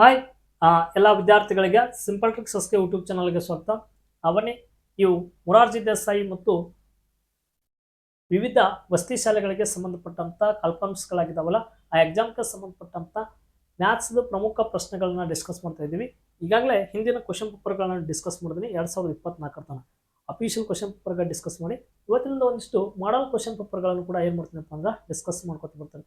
Hi ಎಲ್ಲ ವಿದ್ಯಾರ್ಥಿಗಳಿಗೆ simple tricks S K YouTube ಚಾನಲ್ಗೆ ಸ್ವಾಗತ. ಅವನೇ ಇವು ಮುರಾರ್ಜಿ ದೇಸಾಯಿ ಮತ್ತು ವಿವಿಧ ವಸತಿ ಶಾಲೆಗಳಿಗೆ ಸಂಬಂಧಪಟ್ಟಂತ ಕಾಲ್ಪನಿಕ್ಸ್ಗಳಾಗಿದ್ದಾವಲ್ಲ ಆ ಎಕ್ಸಾಮ್ಗೆ ಸಂಬಂಧಪಟ್ಟಂತ ಮ್ಯಾಥ್ಸ್ದು ಪ್ರಮುಖ ಪ್ರಶ್ನೆಗಳನ್ನ ಡಿಸ್ಕಸ್ ಮಾಡ್ತಾ ಇದ್ದೀವಿ. ಈಗಾಗಲೇ ಹಿಂದಿನ ಕ್ವಶನ್ ಪೇಪರ್ಗಳನ್ನ ಡಿಸ್ಕಸ್ ಮಾಡಿದ್ದೀನಿ ಎರಡು ಸಾವಿರದ ಇಪ್ಪತ್ನಾಲ್ಕರ ತನಕ. ಅಫಿಷಿಯಲ್ ಕ್ವಶನ್ ಪೇಪರ್ಗಳು ಡಿಸ್ಕಸ್ ಮಾಡಿ, ಇವತ್ತಿನಿಂದ ಒಂದಿಷ್ಟು ಮಾಡಲ್ ಕ್ವಶನ್ ಪೇಪರ್ಗಳನ್ನು ಕೂಡ ಏನು ಮಾಡ್ತೀನಪ್ಪ ಅಂದ್ರೆ ಡಿಸ್ಕಸ್ ಮಾಡ್ಕೊತ ಬರ್ತಾ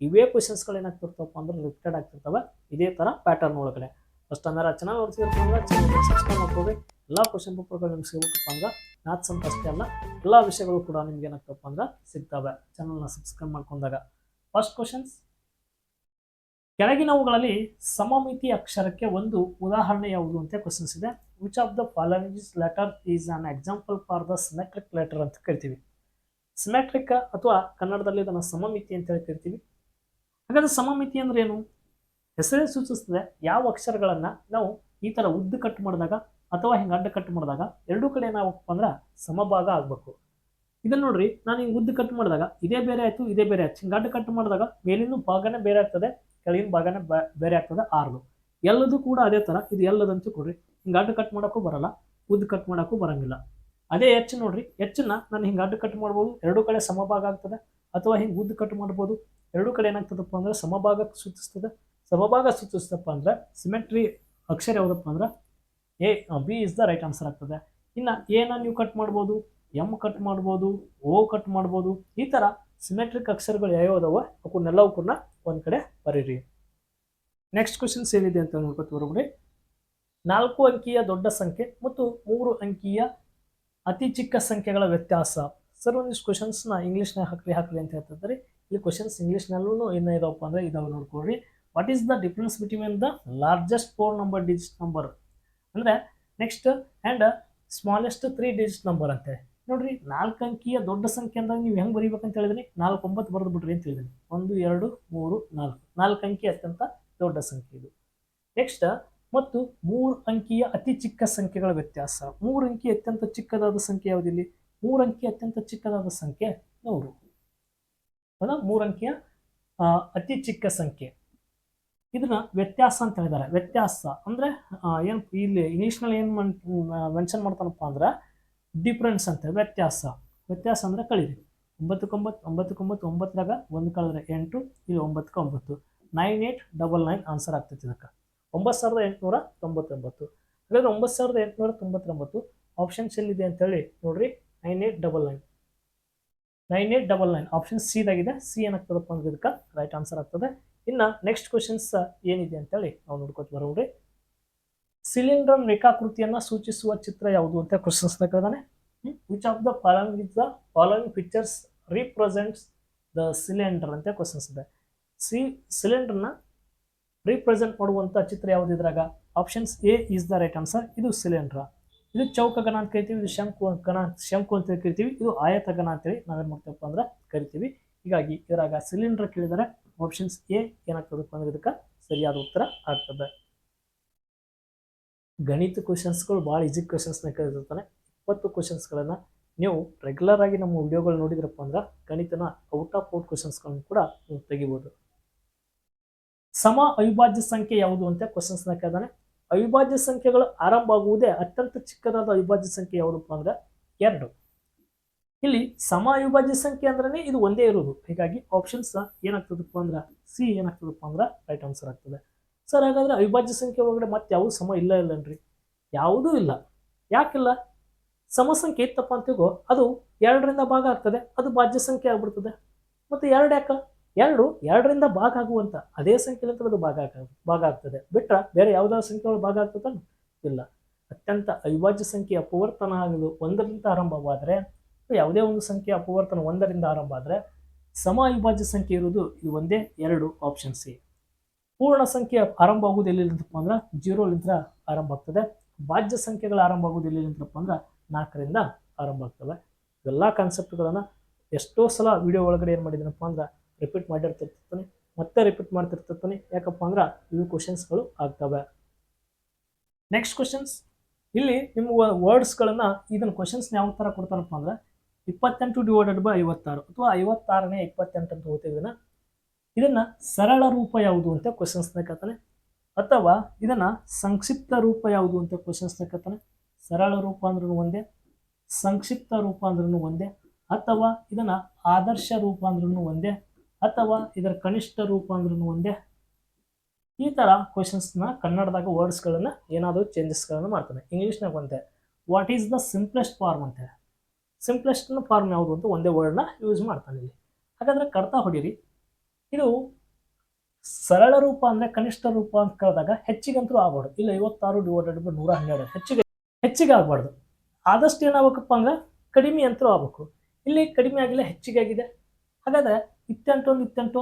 ಇವೇ ಕ್ವಶನ್ಸ್ಗಳು ಏನಾಗ್ತಿರ್ತವಪ್ಪ ಅಂದ್ರೆ ರಿಪೀಟೆಡ್ ಆಗ್ತಿರ್ತವೆ. ಇದೇ ಥರ ಪ್ಯಾಟರ್ನ್ ಒಳಗಡೆ. ಫಸ್ಟ್ ಅಂದ್ರೆ ಚೆನ್ನಾಗಿ ನೋಡ್ತಿರ್ತೀವಿ ಚಾನಲ್ ಸಬ್ಸ್ಕ್ರೈಬ್ ಮಾಡ್ಕೊಳ್ಳಿ. ಎಲ್ಲ ಕ್ವಶನ್ ಪೇಪರ್ಗಳು ನಿಮ್ಗೆ ಸಿಗಬೇಕಪ್ಪ ಅಂದ್ರೆ ಮ್ಯಾಥ್ಸ್ ಅಂತ ಅಷ್ಟೇ ಅಲ್ಲ, ಎಲ್ಲ ವಿಷಯಗಳು ಕೂಡ ನಿಮ್ಗೆ ಏನಾಗ್ತಪ್ಪ ಅಂದ್ರೆ ಸಿಗ್ತವೆ. ಚಾನಲ್ನ ಸಬ್ಸ್ಕ್ರೈಬ್ ಮಾಡ್ಕೊಂಡಾಗ. ಫಸ್ಟ್ ಕ್ವಶನ್ಸ್ ಕೆಳಗಿನವುಗಳಲ್ಲಿ ಸಮಮಿತಿ ಅಕ್ಷರಕ್ಕೆ ಒಂದು ಉದಾಹರಣೆ ಯಾವುದು ಅಂತ ಕ್ವಶನ್ಸ್ ಇದೆ. Which of the following letter is an example for the symmetric letter ಅಂತ ಕರಿತೀವಿ ಸಿಮೆಟ್ರಿಕ್ ಅಥವಾ ಕನ್ನಡದಲ್ಲಿ ಇದನ್ನು ಸಮಮಿತಿ ಅಂತ ಹೇಳಿ ಕರಿತೀವಿ ಹಾಗಾದ್ರೆ ಸಮಮಿತಿ ಅಂದ್ರೆ ಏನು ಹೆಸರೇ ಸೂಚಿಸ್ತದೆ ಯಾವ ಅಕ್ಷರಗಳನ್ನು ನಾವು ಈ ಥರ ಉದ್ದ ಕಟ್ ಮಾಡಿದಾಗ ಅಥವಾ ಹಿಂಗೆ ಅಡ್ಡ ಕಟ್ ಮಾಡಿದಾಗ ಎರಡೂ ಕಡೆ ನಾವು ಅಂದ್ರೆ ಸಮಭಾಗ ಆಗಬೇಕು. ಇದನ್ನ ನೋಡ್ರಿ, ನಾನು ಹಿಂಗೆ ಉದ್ದ ಕಟ್ ಮಾಡಿದಾಗ ಇದೇ ಬೇರೆ ಆಯಿತು, ಇದೇ ಬೇರೆ ಆಯ್ತು. ಹಿಂಗೆ ಅಡ್ಡ ಕಟ್ ಮಾಡಿದಾಗ ಮೇಲಿನ ಭಾಗನೇ ಬೇರೆ ಆಗ್ತದೆ ಕೆಳಗಿನ ಭಾಗನೇ ಬೇರೆ ಆಗ್ತದೆ, ಆರ್ದು. ಎಲ್ಲದೂ ಕೂಡ ಅದೇ ಥರ ಇದು ಎಲ್ಲದಂತೂ ಕೊಡ್ರಿ. ಹಿಂಗೆ ಅಡ್ಡ ಕಟ್ ಮಾಡೋಕ್ಕೂ ಬರಲ್ಲ, ಉದ್ದ ಕಟ್ ಮಾಡೋಕ್ಕೂ ಬರಂಗಿಲ್ಲ. ಅದೇ ಹೆಚ್ಚು ನೋಡ್ರಿ ಹೆಚ್ಚನ್ನ ನಾನು ಹಿಂಗೆ ಅಡ್ಡ ಕಟ್ ಮಾಡ್ಬೋದು, ಎರಡೂ ಕಡೆ ಸಮಭಾಗ ಆಗ್ತದೆ ಅಥವಾ ಹಿಂಗೆ ಉದ್ದ ಕಟ್ ಮಾಡ್ಬೋದು ಎರಡೂ ಕಡೆ ಏನಾಗ್ತದಪ್ಪ ಅಂದ್ರೆ ಸಮಭಾಗ ಸೂಚಿಸ್ತದೆ. ಸಮಭಾಗ ಸೂಚಿಸ್ತಪ್ಪ ಅಂದ್ರೆ ಸಿಮೆಟ್ರಿ ಅಕ್ಷರ ಯಾವುದಪ್ಪ ಅಂದ್ರೆ A B is the right answer ಆಗ್ತದೆ. ಇನ್ನು ಎನ ನೀವು ಕಟ್ ಮಾಡ್ಬೋದು ಎಂ ಕಟ್ ಮಾಡ್ಬೋದು ಓ ಕಟ್ ಮಾಡ್ಬೋದು, ಈ ಥರ ಸಿಮೆಟ್ರಿಕ್ ಅಕ್ಷರಗಳು ಯಾವ್ಯಾವ ಅದಾವ ಅವನ್ನೆಲ್ಲವೂ ಕೂಡ ಒಂದು ಕಡೆ ಬರೀರಿ. ನೆಕ್ಸ್ಟ್ ಕ್ವಶನ್ಸ್ ಏನಿದೆ ಅಂತ ನೋಡ್ಕೊತ ಬರೋಬ್ರಿ ನಾಲ್ಕು ಅಂಕಿಯ ದೊಡ್ಡ ಸಂಖ್ಯೆ ಮತ್ತು ಮೂರು ಅಂಕಿಯ ಅತಿ ಚಿಕ್ಕ ಸಂಖ್ಯೆಗಳ ವ್ಯತ್ಯಾಸ. ಸರ್, ಒಂದಿಷ್ಟು ಕ್ವಶನ್ಸ್ನ ಇಂಗ್ಲೀಷ್ನಾಗ ಹಾಕ್ಲಿ ಹಾಕ್ಲಿ ಅಂತ ಹೇಳ್ತಿದ್ದಾರೆ ಇಲ್ಲಿ ಕ್ವಶನ್ಸ್ ಇಂಗ್ಲೀಷ್ನಲ್ಲೂ ಏನು ಇದಾವಪ್ಪ ಅಂದರೆ ಇದಾವೆ ನೋಡ್ಕೊಳ್ರಿ. What is the difference between the largest four number digit number ಅಂದರೆ next and smallest three digit number ಅಂತೆ. ನೋಡ್ರಿ, ನಾಲ್ಕು ಅಂಕಿಯ ದೊಡ್ಡ ಸಂಖ್ಯೆ ಅಂದಾಗ ನೀವು ಹೆಂಗೆ ಬರೀಬೇಕಂತ ಹೇಳಿದ್ರಿ? ನಾಲ್ಕು ಒಂಬತ್ತು ಬರೆದು ಬಿಡ್ರಿ ಅಂತ ಹೇಳಿದ್ರಿ. ಒಂದು, ಎರಡು, ಮೂರು, ನಾಲ್ಕು. ನಾಲ್ಕು ಅಂಕಿ ಅತ್ಯಂತ ದೊಡ್ಡ ಸಂಖ್ಯೆ ಇದು. ನೆಕ್ಸ್ಟ್ ಮತ್ತು ಮೂರು ಅಂಕಿಯ ಅತಿ ಚಿಕ್ಕ ಸಂಖ್ಯೆಗಳ ವ್ಯತ್ಯಾಸ. ಮೂರು ಅಂಕಿ ಅತ್ಯಂತ ಚಿಕ್ಕದಾದ ಸಂಖ್ಯೆ ಯಾವುದಿಲ್ಲಿ ಮೂರು ಅಂಕಿ ಅತ್ಯಂತ ಚಿಕ್ಕದಾದ ಸಂಖ್ಯೆ ನೂರು. ಹೌದಾ ಮೂರಂಕಿಯ ಅತಿ ಚಿಕ್ಕ ಸಂಖ್ಯೆ. ಇದನ್ನ ವ್ಯತ್ಯಾಸ ಅಂತ ಹೇಳಿದ್ದಾರೆ. ವ್ಯತ್ಯಾಸ ಅಂದರೆ ಏನು ಇಲ್ಲಿ ಇಂಗ್ಲೀಷ್ನಲ್ಲಿ ಏನು ಮೆನ್ಷನ್ ಮಾಡ್ತಾನಪ್ಪ ಅಂದ್ರೆ, ಡಿಫ್ರೆನ್ಸ್ ಅಂತ, ವ್ಯತ್ಯಾಸ. ವ್ಯತ್ಯಾಸ ಅಂದರೆ ಕಳೀರಿ. ಒಂಬತ್ತಕ್ಕೊಂಬತ್ತು ಒಂಬತ್ತಕ್ಕೊಂಬತ್ತು ಒಂಬತ್ತರಾಗ ಒಂದು ಕಳೆದ್ರೆ ಎಂಟು, ಇಲ್ಲಿ ಒಂಬತ್ತಕ್ಕೆ ಒಂಬತ್ತು. Nine eight double nine answer ಆಗ್ತೈತಿ ಇದಕ್ಕೆ. ಒಂಬತ್ತು ಸಾವಿರದ ಎಂಟುನೂರ ತೊಂಬತ್ತೊಂಬತ್ತು. ಹಾಗಾದ್ರೆ ಒಂಬತ್ತು ಸಾವಿರದ ಎಂಟುನೂರ ತೊಂಬತ್ತೊಂಬತ್ತು, ಆಪ್ಷನ್ಸ್ ಎಲ್ಲಿದೆ ಅಂತೇಳಿ ನೋಡ್ರಿ. Nine eight double nine. Nine eight double nine option ಸಿದಾಗಿದೆ C ಏನಾಗ್ತದಪ್ಪ ಅಂದ್ರೆ ಇದಕ್ಕೆ ರೈಟ್ ಆನ್ಸರ್ ಆಗ್ತದೆ. ಇನ್ನು ನೆಕ್ಸ್ಟ್ ಕ್ವಶನ್ಸ್ ಏನಿದೆ ಅಂತೇಳಿ ನಾವು ನೋಡ್ಕೋತ ಬರೋಣ್ರಿ. ಸಿಲಿಂಡರ್ ರೇಖಾಕೃತಿಯನ್ನು ಸೂಚಿಸುವ ಚಿತ್ರ ಯಾವುದು ಅಂತ questions ಕೇಳಿದಾನೆ. Which of the following is the following pictures represents the cylinder ಅಂತ ಕ್ವಶನ್ಸ್ ಇದೆ. ಸಿ ಸಿಲಿಂಡರ್ನ ರೀಪ್ರೆಸೆಂಟ್ ಮಾಡುವಂಥ ಚಿತ್ರ ಯಾವುದು ಇದ್ರಾಗ? Options A is the right answer ಇದು ಸಿಲಿಂಡ್ರ ಇದು ಚೌಕ ಗಣ ಅಂತ ಕರಿತೀವಿ, ಇದು ಶಂಕು ಗಣ ಶಂಕು ಅಂತ ಕರಿತೀವಿ, ಇದು ಆಯತ ಗಣ ಅಂತೇಳಿ ನಾವೇನು ಮಾಡ್ತೇವಪ್ಪ ಅಂದ್ರೆ ಕರಿತೀವಿ. ಹೀಗಾಗಿ ಇದ್ರಾಗ ಸಿಲಿಂಡರ್ ಕೇಳಿದರೆ ಆಪ್ಷನ್ಸ್ ಎ ಏನಾಗ್ತದಪ್ಪ ಅಂದ್ರೆ ಇದಕ್ಕೆ ಸರಿಯಾದ ಉತ್ತರ ಆಗ್ತದೆ. ಗಣಿತ ಕ್ವಶನ್ಸ್ಗಳು ಭಾಳ ಈಸಿ ಕ್ವಶನ್ಸ್ನ ಕೇಳಿರ್ತಾನೆ ಇಪ್ಪತ್ತು ಕ್ವಶನ್ಸ್ಗಳನ್ನು ನೀವು ರೆಗ್ಯುಲರ್ ಆಗಿ ನಮ್ಮ ವಿಡಿಯೋಗಳು ನೋಡಿದ್ರಪ್ಪ ಅಂದ್ರೆ ಗಣಿತನ ಔಟ್ ಆಫ್ ಔಟ್ ಕ್ವಶನ್ಸ್ಗಳನ್ನು ಕೂಡ ನೀವು ತೆಗಿಬೋದು. ಸಮ ಅವಿಭಾಜ್ಯ ಸಂಖ್ಯೆ ಯಾವುದು ಅಂತ ಕ್ವಶನ್ಸ್ನ ಕೇಳಿದಾನೆ. ಅವಿಭಾಜ್ಯ ಸಂಖ್ಯೆಗಳು ಆರಂಭ ಆಗುವುದೇ ಅತ್ಯಂತ ಚಿಕ್ಕದಾದ ಅವಿಭಾಜ್ಯ ಸಂಖ್ಯೆ ಯಾವುದಪ್ಪ ಅಂದ್ರೆ ಎರಡು. ಇಲ್ಲಿ ಸಮ ಅವಿಭಾಜ್ಯ ಸಂಖ್ಯೆ ಅಂದ್ರೆ ಇದು ಒಂದೇ ಇರೋದು ಹೀಗಾಗಿ ಆಪ್ಷನ್ಸ್ ಏನಾಗ್ತದಪ್ಪ ಅಂದ್ರೆ ಸಿ ಏನಾಗ್ತದಪ್ಪ ಅಂದ್ರೆ ರೈಟ್ ಆನ್ಸರ್ ಆಗ್ತದೆ. ಸರ್ ಹಾಗಾದ್ರೆ ಅವಿಭಾಜ್ಯ ಸಂಖ್ಯೆ ಒಳಗಡೆ ಮತ್ತೆ ಯಾವ ಸಮ ಇಲ್ಲ ಇಲ್ಲನ್ರಿ? ಯಾವುದೂ ಇಲ್ಲ. ಯಾಕಿಲ್ಲ? ಸಮ ಸಂಖ್ಯೆ ಇತ್ತಪ್ಪ ಅಂತಿಗೋ ಅದು ಎರಡರಿಂದ ಭಾಗ ಆಗ್ತದೆ, ಅದು ಭಾಜ್ಯ ಸಂಖ್ಯೆ ಆಗ್ಬಿಡ್ತದೆ. ಮತ್ತೆ ಎರಡು ಯಾಕ? ಎರಡು, ಎರಡರಿಂದ ಭಾಗ ಆಗುವಂಥ ಅದೇ ಸಂಖ್ಯೆಲಿಂದ ಅದು ಭಾಗ ಆಗ, ಭಾಗ ಆಗ್ತದೆ. ಬಿಟ್ರೆ ಬೇರೆ ಯಾವುದಾದ್ರು ಸಂಖ್ಯೆಗಳು ಭಾಗ ಆಗ್ತದ ಇಲ್ಲ. ಅತ್ಯಂತ ಅವಿಭಾಜ್ಯ ಸಂಖ್ಯೆ ಅಪವರ್ತನ ಆಗೋದು ಒಂದರಿಂದ ಆರಂಭವಾದರೆ, ಯಾವುದೇ ಒಂದು ಸಂಖ್ಯೆ ಅಪವರ್ತನ ಒಂದರಿಂದ ಆರಂಭ ಆದರೆ ಸಮ ಅವಿಭಾಜ್ಯ ಸಂಖ್ಯೆ ಇರುವುದು ಇದು ಒಂದೇ ಎರಡು ಆಪ್ಷನ್ ಸಿ ಪೂರ್ಣ ಸಂಖ್ಯೆ ಆರಂಭ ಆಗುವುದು ಎಲ್ಲಿಂದಪ್ಪ ಅಂದ್ರೆ ಜೀರೋಲಿಂದ ಆರಂಭ ಆಗ್ತದೆ. ಭಾಜ್ಯ ಸಂಖ್ಯೆಗಳು ಆರಂಭ ಆಗುವುದು ಎಲ್ಲಿಂದಪ್ಪ ಅಂದ್ರೆ, ನಾಲ್ಕರಿಂದ ಆರಂಭ ಆಗ್ತವೆ. ಇವೆಲ್ಲ ಕಾನ್ಸೆಪ್ಟ್ಗಳನ್ನು ಎಷ್ಟೋ ಸಲ ವಿಡಿಯೋ ಒಳಗಡೆ ಏನು ಮಾಡಿದ್ದೀನಪ್ಪ ಅಂದ್ರೆ ರಿಪೀಟ್ ಮಾಡಿರ್ತಿರ್ತಾನೆ, ಮತ್ತೆ ರಿಪೀಟ್ ಮಾಡ್ತಿರ್ತಾನೆ ಯಾಕಪ್ಪ ಅಂದ್ರೆ ಇವು ಕ್ವಶನ್ಸ್ಗಳು ಆಗ್ತವೆ. ನೆಕ್ಸ್ಟ್ ಕ್ವಶನ್ಸ್ ಇಲ್ಲಿ ನಿಮ್ಮ ವರ್ಡ್ಸ್ಗಳನ್ನ ಇದನ್ನ ಕ್ವಶನ್ಸ್ ಯಾವ ಥರ ಕೊಡ್ತಾನಪ್ಪ ಅಂದ್ರೆ ಇಪ್ಪತ್ತೆಂಟು ಡಿವೈಡೆಡ್ ಬೈ ಐವತ್ತಾರು ಅಥವಾ ಐವತ್ತಾರನೇ ಇಪ್ಪತ್ತೆಂಟು ಅಂತ ಇದನ್ನ. ಸರಳ ರೂಪ ಯಾವುದು ಅಂತ ಕ್ವಶನ್ಸ್ನ ಕೇಳ್ತಾನೆ. ಅಥವಾ ಇದನ್ನ ಸಂಕ್ಷಿಪ್ತ ರೂಪ ಯಾವುದು ಅಂತ ಕ್ವಶನ್ಸ್ ತಕ್ಕತ್ತಾನೆ ಸರಳ ರೂಪ ಅಂದ್ರೂ ಒಂದೇ, ಸಂಕ್ಷಿಪ್ತ ರೂಪ ಅಂದ್ರೂ ಒಂದೇ, ಅಥವಾ ಇದನ್ನ ಆದರ್ಶ ರೂಪ ಅಂದ್ರೂ ಒಂದೇ ಅಥವಾ ಇದರ ಕನಿಷ್ಠ ರೂಪ ಅಂದ್ರೂ ಒಂದೇ? ಈ ಥರ ಕ್ವಶನ್ಸ್ನ ಕನ್ನಡದಾಗ ವರ್ಡ್ಸ್ಗಳನ್ನ ಏನಾದರೂ ಚೇಂಜಸ್ಗಳನ್ನು ಮಾಡ್ತಾನೆ. ಇಂಗ್ಲೀಷ್ನಾಗ ಒಂದೇ. What is the simplest form ಅಂತ ಸಿಂಪ್ಲೆಸ್ಟ್ ಫಾರ್ಮ್ ಯಾವುದು ಅಂತ ಒಂದೇ ವರ್ಡ್ನ ಯೂಸ್ ಮಾಡ್ತಾನೆ ಇಲ್ಲಿ. ಹಾಗಾದ್ರೆ ಕರ್ತಾ ಹೊಡೀರಿ ಇದು ಸರಳ ರೂಪ ಅಂದರೆ ಕನಿಷ್ಠ ರೂಪ ಅಂತ ಕೇಳಿದಾಗ ಹೆಚ್ಚಿಗಂತೂ ಆಗ್ಬಾರ್ದು. ಇಲ್ಲ ಐವತ್ತಾರು ಡಿವೈಡೆಡ್ ಬೈ ನೂರ ಹನ್ನೆರಡು ಹೆಚ್ಚಿಗೆ ಹೆಚ್ಚಿಗೆ ಆಗಬಾರ್ದು. ಆದಷ್ಟು ಏನಾಗಬೇಕಪ್ಪ ಅಂದ್ರೆ ಕಡಿಮೆ ಅಂತೂ ಆಗಬೇಕು. ಇಲ್ಲಿ ಕಡಿಮೆ ಆಗಿಲ್ಲ, ಹೆಚ್ಚಿಗೆ ಆಗಿದೆ. ಹಾಗಾದ್ರೆ ಇತ್ತೆಂಟು ಒಂದು, ಇತ್ತೆಂಟು.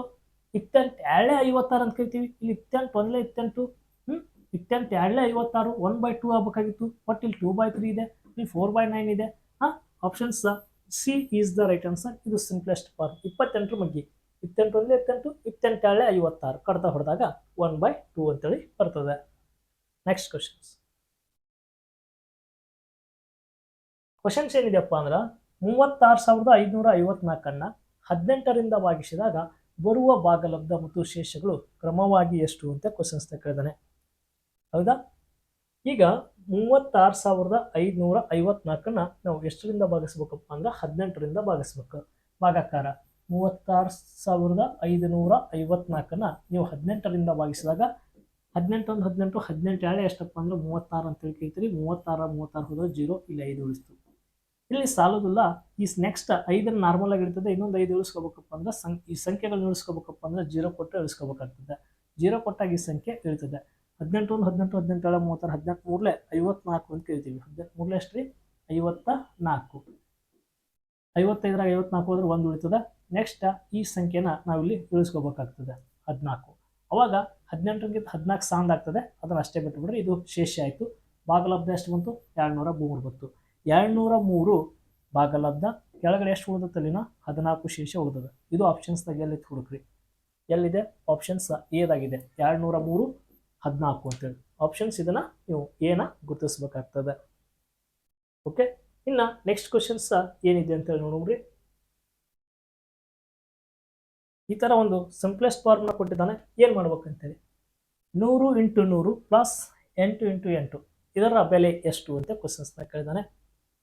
ಇತ್ತೆಂಟು ಎರಡೇ ಐವತ್ತಾರು ಅಂತ ಕರಿತೀವಿ. ಇಲ್ಲಿ ಇತ್ತೆಂಟು ಒಂದಲೇ ಇತ್ತೆಂಟು. ಹ್ಞೂ ಇತ್ತೆಂಟು ಎರಡೇ ಐವತ್ತಾರು ಒನ್ ಬೈ ಟೂ ಆಗಬೇಕಾಗಿತ್ತು. ಬಟ್ ಇಲ್ಲಿ ಟೂ ಬೈ ತ್ರೀ ಇದೆ. ಇಲ್ಲಿ ಫೋರ್ ಬೈ ನೈನ್ ಇದೆ. ಹಾಂ? Options C is the right answer ಇದು ಸಿಂಪ್ಲೆಸ್ಟ್ ಫಾರ್ಮ್ ಇಪ್ಪತ್ತೆಂಟರ ಮಗ್ಗಿ ಇತ್ತೆಂಟು ಒಂದೇ ಇತ್ತೆಂಟು ಇತ್ತೆಂಟು ಎರಡೇ ಐವತ್ತಾರು. ಕಡತ ಹೊಡೆದಾಗ ಒನ್ ಬೈ ಟೂ ಅಂತೇಳಿ ಬರ್ತದೆ. ನೆಕ್ಸ್ಟ್ ಕ್ವಶನ್ಸ್ ಕ್ವಶನ್ಸ್ ಏನಿದೆಯಪ್ಪ ಅಂದ್ರೆ, ಮೂವತ್ತಾರು ಸಾವಿರದ ಐದುನೂರ ಐವತ್ನಾಲ್ಕನ್ನ ಹದಿನೆಂಟರಿಂದ ಭಾಗಿಸಿದಾಗ ಬರುವ ಭಾಗಲಬ್ಧ ಮತ್ತು ಶೇಷಗಳು ಕ್ರಮವಾಗಿ ಎಷ್ಟು ಅಂತ ಕ್ವಶನ್ಸ್ ಕೇಳಿದಾನೆ. ಹೌದಾ? ಈಗ ಮೂವತ್ತಾರು ಸಾವಿರದ ಐದುನೂರ ಐವತ್ನಾಲ್ಕನ್ನ ನಾವು ಎಷ್ಟರಿಂದ ಭಾಗಿಸ್ಬೇಕಪ್ಪ ಅಂದ್ರೆ ಹದಿನೆಂಟರಿಂದ ಭಾಗಿಸ್ಬೇಕು. ಭಾಗಾಕಾರ ಮೂವತ್ತಾರು ಸಾವಿರದ ಐದುನೂರ ಐವತ್ನಾಲ್ಕನ್ನ ನೀವು ಹದಿನೆಂಟರಿಂದ ಭಾಗಿಸಿದಾಗ ಹದಿನೆಂಟು ಒಂದು ಹದಿನೆಂಟು ಹದಿನೆಂಟು ಎರಡೇ ಎಷ್ಟಪ್ಪ ಅಂದ್ರೆ ಮೂವತ್ತಾರು ಅಂತ ಹೇಳಿ ಕೇಳ್ತೀರಿ ಮೂವತ್ತಾರು ಮೂವತ್ತಾರು ಹೋದ್ರೆ ಜೀರೋ, ಇಲ್ಲಿ ಐದು ಉಳಿಸ್ತು. ಇಲ್ಲಿ ಸಾಲೋದಿಲ್ಲ ಈ ನೆಕ್ಸ್ಟ್ ಐದನ್ನು ನಾರ್ಮಲ್ ಆಗಿರ್ತದೆ ಇನ್ನೊಂದು ಐದು ಇಳಿಸ್ಕೋಬೇಕಪ್ಪ ಅಂದ್ರೆ ಸಂ, ಈ ಸಂಖ್ಯೆಗಳನ್ನ ಇಳಿಸ್ಕೋಬೇಕಪ್ಪ ಅಂದ್ರೆ ಜೀರೋ ಕೊಟ್ಟು ಇಳಿಸ್ಕೋಬೇಕಾಗ್ತದೆ. ಜೀರೋ ಕೊಟ್ಟಾಗ ಈ ಸಂಖ್ಯೆ ಇಳಿತದೆ. ಹದಿನೆಂಟು ಒಂದು, ಹದಿನೆಂಟು ಹದಿನೆಂಟು, ಏಳು, ಮೂವತ್ತಾರು ಹದಿನೆಂಟು ಮೂರಲೆ ಐವತ್ನಾಲ್ಕು ಅಂತ ಕೇಳ್ತೀವಿ ಹದಿನೆಂಟು ಮೂರಲೆ ಎಷ್ಟು ರೀ ಐವತ್ತ ನಾಲ್ಕು ಐವತ್ತೈದರಾಗ ಐವತ್ನಾಲ್ಕು ಹೋದ್ರೆ ಒಂದು ಉಳಿತದೆ. ನೆಕ್ಸ್ಟ್ ಈ ಸಂಖ್ಯೆನ ನಾವಿಲ್ಲಿ ಇಳಿಸ್ಕೋಬೇಕಾಗ್ತದೆ, ಹದಿನಾಲ್ಕು. ಅವಾಗ ಹದಿನೆಂಟರಿಂದ ಹದಿನಾಲ್ಕು ಸಾಂದ್ ಆಗ್ತದೆ. ಅದನ್ನು ಅಷ್ಟೇ ಬಿಟ್ಟುಬಿಡ್ರಿ ಇದು ಶೇಷ ಆಯಿತು. ಬಾಗಲಬ್ಧ ಎಷ್ಟು ಬಂತು? ಎರಡುನೂರ ಮೂರು ಬಂತು. ಎರಡುನೂರ ಮೂರು ಭಾಗಲಬ್ಧ ಕೆಳಗಡೆ ಎಷ್ಟು ಉಳಿದ ತಲೆನ ಹದಿನಾಲ್ಕು ಶೇಷ ಉಳಿದದ. ಇದು ಆಪ್ಷನ್ಸ್ದಾಗ ಎಲ್ಲಿ ಹುಡುಕ್ರಿ. ಎಲ್ಲಿದೆ? ಆಪ್ಷನ್ಸ್ ಎದಾಗಿದೆ ಎರಡುನೂರ ಮೂರು ಹದಿನಾಲ್ಕು ಅಂತೇಳಿ. ಆಪ್ಷನ್ಸ್ ಇದನ್ನು ನೀವು ಏನ ಗುರುತಿಸ್ಬೇಕಾಗ್ತದೆ. ಓಕೆ ಇನ್ನು ನೆಕ್ಸ್ಟ್ ಕ್ವಶನ್ಸ್ ಏನಿದೆ ಅಂತೇಳಿ ನೋಡ್ರಿ ಈ ಥರ ಒಂದು ಸಿಂಪ್ಲೆಸ್ಟ್ ಫಾರ್ಮ್ನ ಕೊಟ್ಟಿದ್ದಾನೆ. ಏನು ಮಾಡ್ಬೇಕಂತೇಳಿ? ನೂರು ಇಂಟು ನೂರು ಪ್ಲಸ್ ಎಂಟು ಇಂಟು ಎಂಟು. ಇದರ ಬೆಲೆ ಎಷ್ಟು ಅಂತ ಕ್ವಶನ್ಸ್ನ ಕೇಳಿದಾನೆ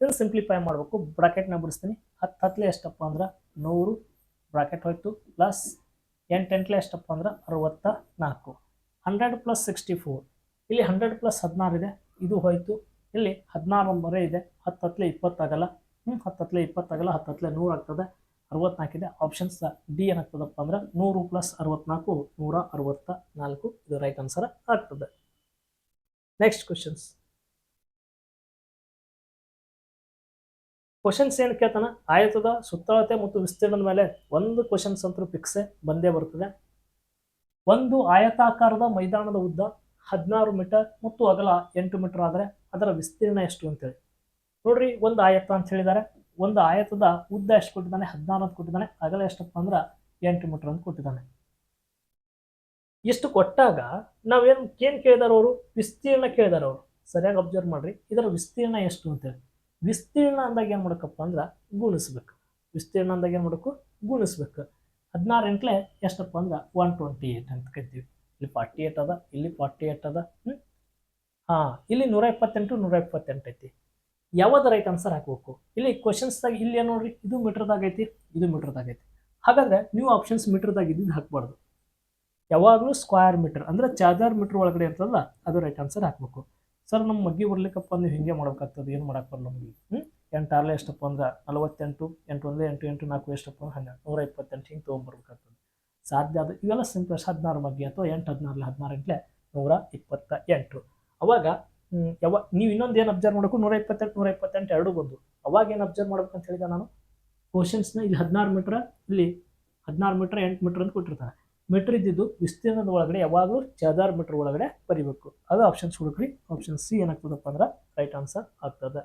ಇದನ್ನು ಸಿಂಪ್ಲಿಫೈ ಮಾಡಬೇಕು. ಬ್ರಾಕೆಟ್ನ ಬಿಡಿಸ್ತೀನಿ. ಹತ್ತು ಹತ್ತಲೆ ಎಷ್ಟಪ್ಪ ಅಂದ್ರೆ ನೂರು. ಬ್ರಾಕೆಟ್ ಹೋಯ್ತು. ಪ್ಲಸ್ ಎಂಟು ಎಂಟಲೆ ಎಷ್ಟಪ್ಪ ಅಂದ್ರೆ ಅರವತ್ತ ನಾಲ್ಕು. ಹಂಡ್ರೆಡ್ ಪ್ಲಸ್ ಸಿಕ್ಸ್ಟಿ ಫೋರ್ ಇಲ್ಲಿ ಹಂಡ್ರೆಡ್ ಪ್ಲಸ್ ಹದಿನಾರು ಇದೆ. ಇದು ಹೋಯ್ತು. ಇಲ್ಲಿ ಹದಿನಾರು ಬರೇ ಇದೆ. ಹತ್ತು ಹತ್ತಲೆ ಇಪ್ಪತ್ತಾಗಲ್ಲ ಹ್ಞೂ ಹತ್ತು ಹತ್ತಲೆ ಇಪ್ಪತ್ತಾಗಲ್ಲ ಹತ್ತು ಹತ್ತಲೆ ನೂರು ಆಗ್ತದೆ. ಅರವತ್ನಾಲ್ಕಿದೆ ಆಪ್ಷನ್ಸ್ ಡಿ ಏನಾಗ್ತದಪ್ಪ ಅಂದ್ರೆ ನೂರು ಪ್ಲಸ್ ಅರವತ್ನಾಲ್ಕು, ನೂರ ಅರವತ್ತ ನಾಲ್ಕು. ಇದು ರೈಟ್ ಆನ್ಸರ್ ಆಗ್ತದೆ. ನೆಕ್ಸ್ಟ್ ಕ್ವಶನ್ಸ್ ಕ್ವಶನ್ಸ್ ಏನು ಕೇಳ್ತಾನ? ಆಯತದ, ಸುತ್ತಳತೆ ಮತ್ತು ವಿಸ್ತೀರ್ಣದ ಮೇಲೆ ಒಂದು ಕ್ವಶನ್ಸ್ ಅಂತೂ ಫಿಕ್ಸೆ ಬಂದೇ ಬರ್ತದೆ. ಒಂದು ಆಯತಾಕಾರದ ಮೈದಾನದ ಉದ್ದ ಹದಿನಾರು ಮೀಟರ್ ಮತ್ತು ಅಗಲ ಎಂಟು ಮೀಟರ್ ಆದರೆ ಅದರ ವಿಸ್ತೀರ್ಣ ಎಷ್ಟು ಅಂತೇಳಿ. ನೋಡ್ರಿ, ಒಂದು ಆಯತ ಅಂತ ಹೇಳಿದ್ದಾರೆ ಒಂದು ಆಯತದ ಉದ್ದ ಎಷ್ಟು ಕೊಟ್ಟಿದ್ದಾನೆ? ಹದಿನಾರು ಅಂತ ಕೊಟ್ಟಿದ್ದಾನೆ. ಅಗಲ ಎಷ್ಟಪ್ಪ ಅಂದ್ರೆ ಎಂಟು ಮೀಟರ್ ಅಂತ ಕೊಟ್ಟಿದ್ದಾನೆ. ಇಷ್ಟು ಕೊಟ್ಟಾಗ ನಾವೇನು, ಏನು ಕೇಳಿದಾರೆ ಅವರು? ವಿಸ್ತೀರ್ಣ ಕೇಳಿದಾರೆ ಅವರು. ಸರಿಯಾಗಿ ಅಬ್ಸರ್ವ್ ಮಾಡ್ರಿ. ಇದರ ವಿಸ್ತೀರ್ಣ ಎಷ್ಟು ಅಂತೇಳಿ. ವಿಸ್ತೀರ್ಣ ಅಂದಾಗ ಏನು ಮಾಡಬೇಕಪ್ಪ ಅಂದ್ರೆ ಗುಣಿಸ್ಬೇಕು. ವಿಸ್ತೀರ್ಣ ಅಂದಾಗ ಏನು ಮಾಡಬೇಕು? ಗುಣಿಸ್ಬೇಕು. ಹದಿನಾರು ಎಂಟ್ಲೆ ಎಷ್ಟಪ್ಪ ಅಂದ್ರೆ ಒನ್ ಟ್ವೆಂಟಿ ಏಯ್ಟ್ ಅಂತ ಕರಿತೀವಿ. ಇಲ್ಲಿ ಫಾರ್ಟಿ ಏಯ್ಟ್ ಅದ, ಇಲ್ಲಿ ಫಾರ್ಟಿ ಏಯ್ಟ್ ಅದ ಹ್ಞೂ ಹಾಂ, ಇಲ್ಲಿ ನೂರ ಇಪ್ಪತ್ತೆಂಟು ನೂರ ಇಪ್ಪತ್ತೆಂಟು ಐತಿ. ಯಾವುದು ರೈಟ್ ಆನ್ಸರ್ ಹಾಕ್ಬೇಕು? ಇಲ್ಲಿ ಕ್ವಶನ್ಸ್ದಾಗ ಇಲ್ಲಿ ಏನು ನೋಡ್ರಿ? ಇದು ಮೀಟ್ರದಾಗ ಐತಿ, ಇದು ಮೀಟ್ರದಾಗ ಐತಿ. ಹಾಗಾದ್ರೆ ನೀವು ಆಪ್ಷನ್ಸ್ ಮೀಟ್ರದಾಗ ಇದ್ದಿದ್ದು ಹಾಕ್ಬಾರ್ದು. ಯಾವಾಗಲೂ ಸ್ಕ್ವೇರ್ ಮೀಟರ್ ಅಂದ್ರೆ ಚಾರ್ಜರ್ ಮೀಟರ್ ಒಳಗಡೆ ಇರ್ತದಲ್ಲ, ಅದು ರೈಟ್ ಆನ್ಸರ್ ಹಾಕ್ಬೇಕು. ಸರ್ ನಮ್ಮ ಮಗ್ಗಿ ಬರ್ಲಿಕ್ಕಪ್ಪ ನೀವು ಹಿಂಗೆ ಮಾಡ್ಬೇಕಾಗ್ತದೆ, ಏನು ಮಾಡಕ್ಕೆ ಬರಲ್ಲ ನಮಗೆ ಹ್ಞೂ ಎಂಟು ಆರ್ಲೆ ಎಷ್ಟಪ್ಪ ಅಂದ್ರೆ ನಲವತ್ತೆಂಟು, ಎಂಟು ಒಂದೇ ಎಂಟು ಎಂಟು ನಾಲ್ಕು ಎಷ್ಟಪ್ಪ ಅಂದ್ರೆ ಹನ್ನೆರಡು, ನೂರ ಇಪ್ಪತ್ತೆಂಟು ಹಿಂಗೆ ತೊಗೊಂಬರ್ಬೇಕಾಗ್ತದೆ. ಸಾಧ್ಯ ಅದು ಇವೆಲ್ಲ ಸಿಂಪಲ್ ಹದಿನಾರು ಮಗ್ಗಿ ಅಥವಾ ಎಂಟು, ಹದಿನಾರಲೆ ಹದಿನಾರು ಎಂಟ್ಲೆ ನೂರ ಇಪ್ಪತ್ತ ಎಂಟು ಅವಾಗ ಯಾವ, ನೀವು ಇನ್ನೊಂದು ಏನು ಅಬ್ಸರ್ವ್ ಮಾಡಬೇಕು? ನೂರ ಇಪ್ಪತ್ತೆಂಟು ನೂರ ಇಪ್ಪತ್ತೆಂಟು ಎರಡು ಬಂದು ಅವಾಗ ಏನು ಅಬ್ಸರ್ವ್ ಮಾಡ್ಬೇಕಂತ ಹೇಳಿದ ನಾನು? ಕ್ವಶನ್ಸ್ನ ಇಲ್ಲಿ ಹದಿನಾರು ಮೀಟ್ರ್ ಇಲ್ಲಿ ಹದಿನಾರು ಮೀಟ್ರ್ ಎಂಟು ಮೀಟ್ರ್ ಅಂತ ಕೊಟ್ಟಿರ್ತಾರೆ. ಮೀಟ್ರ್ ಇದ್ದಿದ್ದು ವಿಸ್ತೀರ್ಣದ ಒಳಗಡೆ ಯಾವಾಗಲೂ ಚದಾರ್ ಮೀಟ್ರ್ ಒಳಗಡೆ ಬರಿಬೇಕು. ಅದು ಆಪ್ಷನ್ಸ್ ಹುಡುಕ್ರಿ. ಆಪ್ಷನ್ ಸಿ ಏನಾಗ್ತದಪ್ಪ ಅಂದ್ರೆ ರೈಟ್ ಆನ್ಸರ್ ಆಗ್ತದೆ.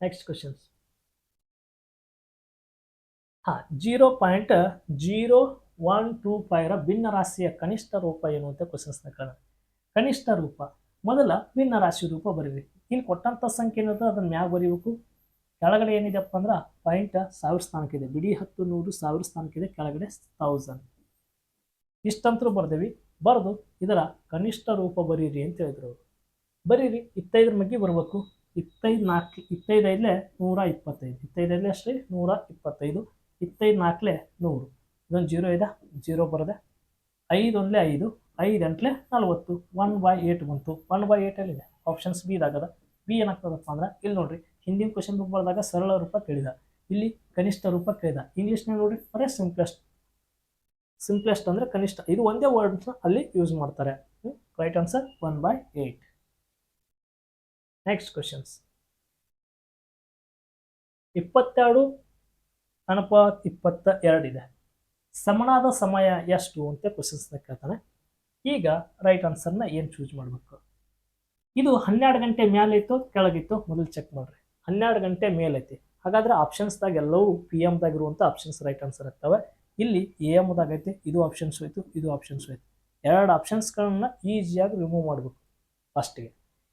ನೆಕ್ಸ್ಟ್ ಕ್ವಶನ್ಸ್ ಹಾ zero point zero one two ಫೈವ್ರ ಭಿನ್ನ ರಾಶಿಯ ಕನಿಷ್ಠ ರೂಪ ಏನು ಅಂತ ಕ್ವಶನ್ಸ್ನ ಕೇಳೋಣ. ಕನಿಷ್ಠ ರೂಪ. ಮೊದಲ ಭಿನ್ನ ರಾಶಿ ರೂಪ ಬರೀರಿ. ಇಲ್ಲಿ ಕೊಟ್ಟಂಥ ಸಂಖ್ಯೆ ಏನಿದೆ ಅದನ್ನು ಮ್ಯಾಗ ಬರೀಬೇಕು. ಕೆಳಗಡೆ ಏನಿದೆಪ್ಪ ಅಂದ್ರೆ ಪಾಯಿಂಟ್ ಸಾವಿರ ಸ್ಥಾನಕ್ಕಿದೆ ಬಿಡಿ ಹತ್ತು ನೂರು ಸಾವಿರ ಸ್ಥಾನಕ್ಕಿದೆ ಕೆಳಗಡೆ ತೌಸಂಡ್ ಇಷ್ಟಂತರೂ ಬರ್ದೇವಿ. ಬರೆದು ಇದರ ಕನಿಷ್ಠ ರೂಪ ಬರೀರಿ ಅಂತ ಹೇಳಿದ್ರು. ಬರೀರಿ, ಇಪ್ಪತ್ತೈದರ ಮಗ್ಗಿ ಬರಬೇಕು. ಇಪ್ಪತ್ತೈದು ನಾಲ್ಕು ಇಪ್ಪತ್ತೈದು ಐದಲೇ ನೂರ ಇಪ್ಪತ್ತೈದು. ಇಪ್ಪತ್ತೈದಲ್ಲೇ ಅಷ್ಟೇ, ನೂರ ಇಪ್ಪತ್ತೈದು. ಇಪ್ಪತ್ತೈದು ನಾಲ್ಕಲೇ ನೂರು. ಇದೊಂದು ಜೀರೋ ಇದೆ, ಜೀರೋ ಬರದೆ. ಐದು ಒಂದಲೇ ಐದು ಐದು ಎಂಟಲೇ ನಲ್ವತ್ತು. ಒನ್ ಬೈ ಏಟ್ ಬಂತು. ಒನ್ ಬೈ ಏಟಲ್ಲಿದೆ ಆಪ್ಷನ್ಸ್ ಬಿ ಇದಾಗದ. ಬಿ ಏನಾಗ್ತದಪ್ಪ ಅಂದ್ರೆ, ಇಲ್ಲಿ ನೋಡ್ರಿ, ಹಿಂದಿನ ಕ್ವಶನ್ ಬುಕ್ ಬರೆದಾಗ ಸರಳ ರೂಪ ಕೇಳಿದ. ಇಲ್ಲಿ ಕನಿಷ್ಠ ರೂಪ ಕೇಳಿದ. ಇಂಗ್ಲೀಷ್ನಾಗ ನೋಡ್ರಿ, ಬರೀ ಸಿಂಪ್ಲೆಸ್ಟ್ ಸಿಂಪ್ಲೆಸ್ಟ್ ಅಂದರೆ ಕನಿಷ್ಠ ಇದು ಒಂದೇ ವರ್ಡ್ಸ್ನ ಅಲ್ಲಿ ಯೂಸ್ ಮಾಡ್ತಾರೆ. Right answer one by eight next questions ಇಪ್ಪತ್ತೆರಡು ಅನುಪಾತ ಇಪ್ಪತ್ತ ಎರಡಿದೆ ಸಮನಾದ ಸಮಯ ಎಷ್ಟು ಅಂತ ಕ್ವಶನ್ಸ್ನ ಕೇಳ್ತಾನೆ. ಈಗ ರೈಟ್ ಆನ್ಸರ್ನ ಏನು ಚೂಸ್ ಮಾಡಬೇಕು? ಇದು ಹನ್ನೆರಡು ಗಂಟೆ ಮೇಲಿತ್ತು ಕೆಳಗಿತ್ತು, ಮೊದಲು ಚೆಕ್ ಮಾಡ್ರಿ. ಹನ್ನೆರಡು ಗಂಟೆ ಮೇಲೈತಿ ಹಾಗಾದ್ರೆ ಆಪ್ಷನ್ಸ್ದಾಗ ಎಲ್ಲವೂ ಪಿ ಎಮ್ದಾಗಿರುವಂಥ ಆಪ್ಷನ್ಸ್ ರೈಟ್ ಆನ್ಸರ್ ಆಗ್ತವೆ ಇಲ್ಲಿ ಎ ಎಂಬುದಾಗೈತೆ ಇದು ಆಪ್ಷನ್ಸ್ ಹೋಯ್ತು, ಇದು ಆಪ್ಷನ್ಸ್ ಹೋಯ್ತು. ಎರಡು ಆಪ್ಷನ್ಸ್ಗಳನ್ನ ಈಸಿಯಾಗಿ ರಿಮೂವ್ ಮಾಡಬೇಕು ಫಸ್ಟಿಗೆ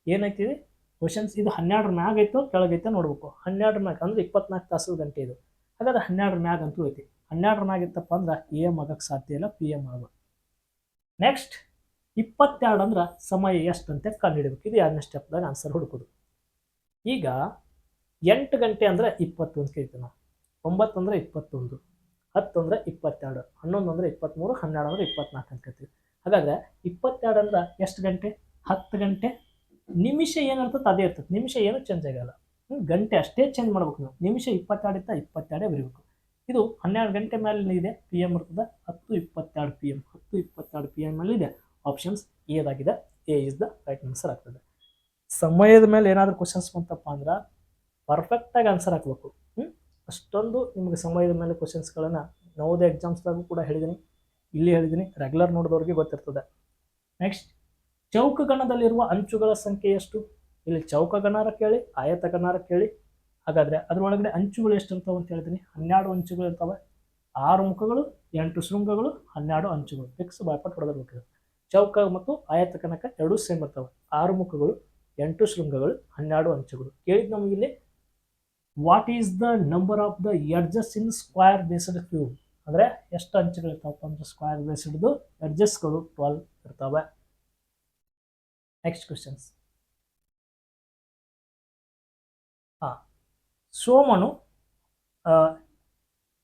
ಏನಾಯ್ತಿದೆ ಕ್ವಶನ್ಸ್ ಇದು? ಹನ್ನೆರಡರ ಮ್ಯಾಗ ಐತೋ ಕೆಳಗೈತೆ ನೋಡ್ಬೇಕು. ಹನ್ನೆರಡರ ಮ್ಯಾಗ, ಅಂದ್ರೆ ಇಪ್ಪತ್ನಾಲ್ಕು ತಾಸು ಗಂಟೆ ಇದು. ಹಾಗಾದ್ರೆ ಹನ್ನೆರಡರ ಮ್ಯಾಗ ಅಂತೂ ಐತಿ. ಹನ್ನೆರಡರ ಮ್ಯಾಗ ಇತ್ತಪ್ಪ ಅಂದ್ರೆ ಎ ಎಂ ಆಗಕ್ಕೆ ಸಾಧ್ಯ ಇಲ್ಲ, ಪಿ ಎಂ ಆಗಬೇಕು ನೆಕ್ಸ್ಟ್ ಇಪ್ಪತ್ತೆರಡು ಅಂದ್ರೆ ಸಮಯ ಎಷ್ಟು ಅಂತ ಕಂಡುಹಿಡಬೇಕು? ಇದು ಎರಡನೇ ಸ್ಟೆಪ್ದಾಗ ಆನ್ಸರ್ ಹುಡುಕೋದು. ಈಗ ಎಂಟು ಗಂಟೆ ಅಂದರೆ ಇಪ್ಪತ್ತೊಂದು ಕೇಳ್ತೀವಿ ನಾವು. ಒಂಬತ್ತು ಅಂದರೆ ಇಪ್ಪತ್ತೊಂದು. ಹತ್ತು ಅಂದರೆ ಇಪ್ಪತ್ತೆರಡು, ಹನ್ನೊಂದು ಅಂದರೆ ಇಪ್ಪತ್ತ್ಮೂರು, ಹನ್ನೆರಡು ಅಂದರೆ ಇಪ್ಪತ್ನಾಲ್ಕು ಅಂತ ಹೇಳ್ತೀವಿ ಹಾಗಾದ್ರೆ ಇಪ್ಪತ್ತೆರಡು ಅಂದ್ರೆ ಎಷ್ಟು ಗಂಟೆ? ಹತ್ತು ಗಂಟೆ? ನಿಮಿಷ ಏನಿರ್ತದೆ ಅದೇ ಇರ್ತದೆ. ನಿಮಿಷ ಏನು ಚೇಂಜ್ ಆಗಲ್ಲ. ಗಂಟೆ ಅಷ್ಟೇ ಚೇಂಜ್ ಮಾಡ್ಬೇಕು ನೀವು. ನಿಮಿಷ ಇಪ್ಪತ್ತೆರಡು ಇತ್ತ ಇಪ್ಪತ್ತೆರಡೇ ಬರೀಬೇಕು. ಇದು ಹನ್ನೆರಡು ಗಂಟೆ ಮೇಲೆ ಇದೆ ಪಿ ಎಂ ಇರ್ತದೆ. ಹತ್ತು ಇಪ್ಪತ್ತೆರಡು ಪಿ ಎಂ ಹತ್ತು ಇಪ್ಪತ್ತೆರಡು ಪಿ ಎಂ ಇದೆ options ಏದಾಗಿದೆ A is the right answer ಆಗ್ತದೆ. ಸಮಯದ ಮೇಲೆ ಏನಾದರೂ ಕ್ವಶನ್ಸ್ ಬಂತಪ್ಪ ಅಂದ್ರೆ ಪರ್ಫೆಕ್ಟಾಗಿ ಆನ್ಸರ್ ಹಾಕ್ಬೇಕು. ಅಷ್ಟೊಂದು ನಿಮಗೆ ಸಮಯದ ಮೇಲೆ ಕ್ವಶನ್ಸ್ಗಳನ್ನು ನವೋದಯ ಎಕ್ಸಾಮ್ಸ್ದಾಗೂ ಕೂಡ ಹೇಳಿದ್ದೀನಿ ಇಲ್ಲಿ ಹೇಳಿದ್ದೀನಿ ರೆಗ್ಯುಲರ್ ನೋಡಿದವ್ರಿಗೆ ಗೊತ್ತಿರ್ತದೆ. ನೆಕ್ಸ್ಟ್ ಚೌಕಗಣದಲ್ಲಿರುವ ಅಂಚುಗಳ ಸಂಖ್ಯೆ ಎಷ್ಟು? ಇಲ್ಲಿ ಚೌಕಗಣಾರ ಕೇಳಿ ಆಯತಗಣರ ಕೇಳಿ. ಹಾಗಾದರೆ ಅದರೊಳಗಡೆ ಅಂಚುಗಳು ಎಷ್ಟು ಇರ್ತಾವೆ ಅಂತ ಹೇಳ್ತೀನಿ ಹನ್ನೆರಡು ಅಂಚುಗಳು ಇರ್ತವೆ. ಆರು ಮುಖಗಳು, ಎಂಟು ಶೃಂಗಗಳು, ಹನ್ನೆರಡು ಅಂಚುಗಳು. ಫಿಕ್ಸ್ ಬಾಯ್ಪಾಟ್ ಹೊಡೆದಿರ್ಬೇಕು ಚೌಕ ಮತ್ತು ಆಯತಕನಕ ಎರಡೂ ಸೇಮ್ ಇರ್ತವೆ. ಆರು ಮುಖಗಳು, ಎಂಟು ಶೃಂಗಗಳು, ಹನ್ನೆರಡು ಅಂಚುಗಳು. ಕೇಳಿದ್ದು ನಮಗಿಲ್ಲಿ what is the number of the edges in square based cube ಅಂದರೆ ಎಷ್ಟು ಅಂಚುಗಳು ಇರ್ತಾವಪ್ಪ ಅಂದ್ರೆ ಸ್ಕ್ವೇರ್ ಬೇಸ್ಡ್ದು ಎಡ್ಜಸ್ಗಳು ಟ್ವೆಲ್ ಇರ್ತವೆ. ನೆಕ್ಸ್ಟ್ ಕ್ವಶನ್ಸ್ ಹಾಂ, ಸೋಮನು